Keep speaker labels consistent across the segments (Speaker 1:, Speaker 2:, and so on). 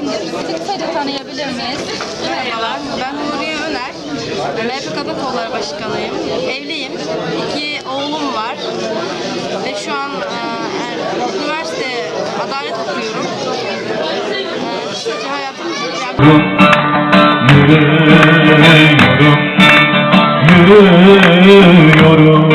Speaker 1: kimdir? Kısaca tanıyabilir miyiz?
Speaker 2: Merhabalar, ben Nuriye Öner. MHP Kadın Kolları Başkanıyım. Evliyim. İki oğlum var. Ve şu an e, er- üniversite adalet okuyorum. E, kısaca hayatım
Speaker 3: Yürüyorum, yürüyorum, yürüyorum.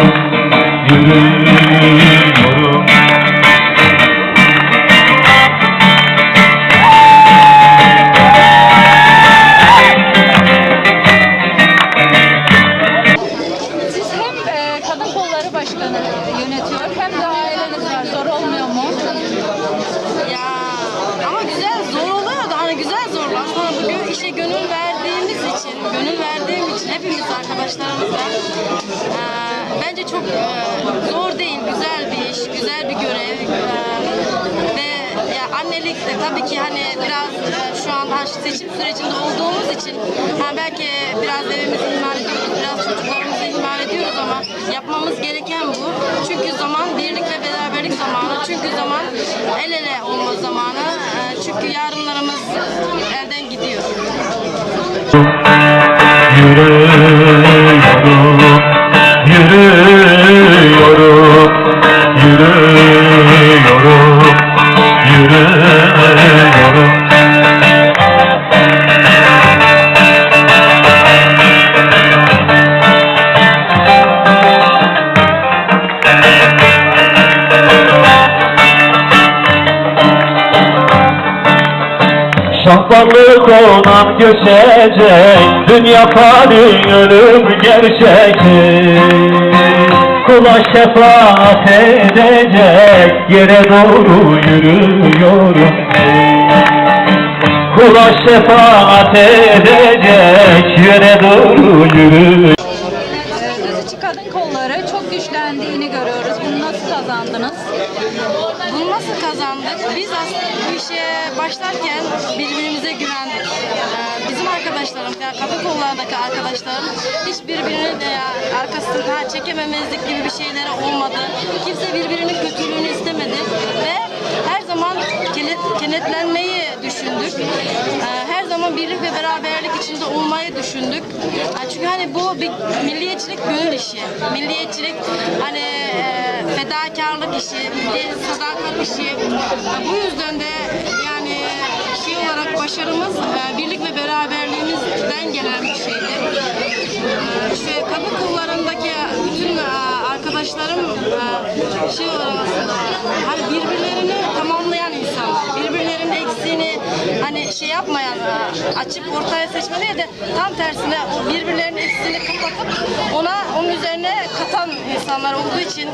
Speaker 2: Gönül verdiğim için hepimiz arkadaşlarımızla e, bence çok e, zor değil, güzel bir iş, güzel bir görev. E, ve ya annelik de tabii ki hani biraz e, şu an seçim sürecinde olduğumuz için ha belki biraz evimizi ihmal ediyoruz, biraz çocuklarımızı ihmal ediyoruz ama yapmamız gereken bu. Çünkü zaman birlik ve beraberlik zamanı. Çünkü zaman el ele olma zamanı. E, çünkü yarınlarımız elden gidiyor.
Speaker 3: Yürüyorum, yürüyorum, Şahbanlık olan göçecek Dünya fani ölüm gerçek Kula şefaat edecek Yere doğru yürüyorum. Kula şefaat edecek
Speaker 1: nasıl
Speaker 2: kazandık? Biz aslında bu işe başlarken birbirimize güvendik. Ee, Bizim arkadaşlarım, yani kadın kollardaki arkadaşlarım hiçbirbirinin de ya arkasından çekememezlik gibi bir şeyleri olmadı. Kimse birbirinin kötülüğünü istemedi ve her zaman kenet- kenetlenmeyi düşündük. Ee, Her zaman birlik ve beraberlik içinde olmayı düşündük. Yani Çünkü hani bu bir milliyetçilik gönül işi. Milliyetçilik hani e, fedakarlık işi, sadakat işi. E, Bu yüzden de yani şey olarak başarımız e, birlik ve beraberliğimizden gelen bir şeydi. E, İşte kadın kollarındaki bütün arkadaşlarım şey olarak hani birbirlerini tamamlayan insanlar. Birbirlerinin eksiğini hani şey yapmayan, açıp ortaya seçme değil de tam tersine o insanlar olduğu için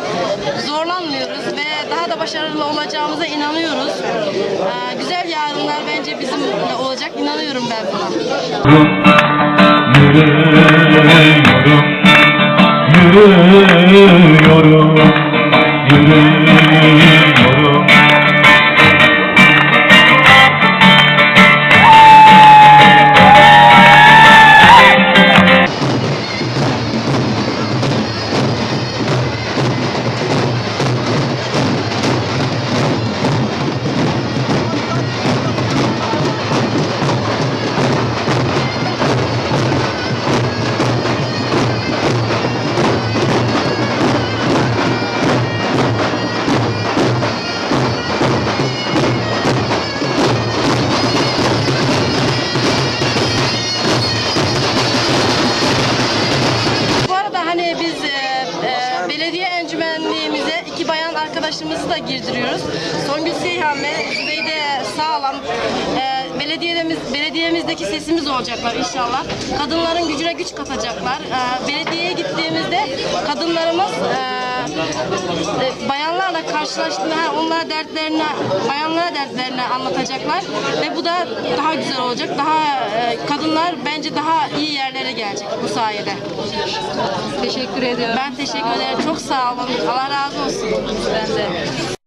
Speaker 2: zorlanmıyoruz ve daha da başarılı olacağımıza inanıyoruz. E, güzel yarınlar bence bizimle olacak. inanıyorum ben buna.
Speaker 3: Yürüyorum, yürüyorum, yürüyorum.
Speaker 2: Arkadaşımızı da girdiriyoruz. Songül Seyhan ve Zübeyde Sağlam. E, belediyemiz, belediyemizdeki sesimiz olacaklar inşallah. Kadınların gücüne güç katacaklar. E, belediyeye gittiğimizde kadınlarımız e, e, bayanlarla karşılaştığında onlara dertlerini, bayanlara dertlerini anlatacaklar ve bu da daha güzel olacak. Daha e, kadınlar bence daha iyi yerlere gelecek bu sayede.
Speaker 1: Teşekkür ediyorum.
Speaker 2: Ben teşekkür ederim. Çok sağ olun. Allah razı olsun.
Speaker 1: Ben de.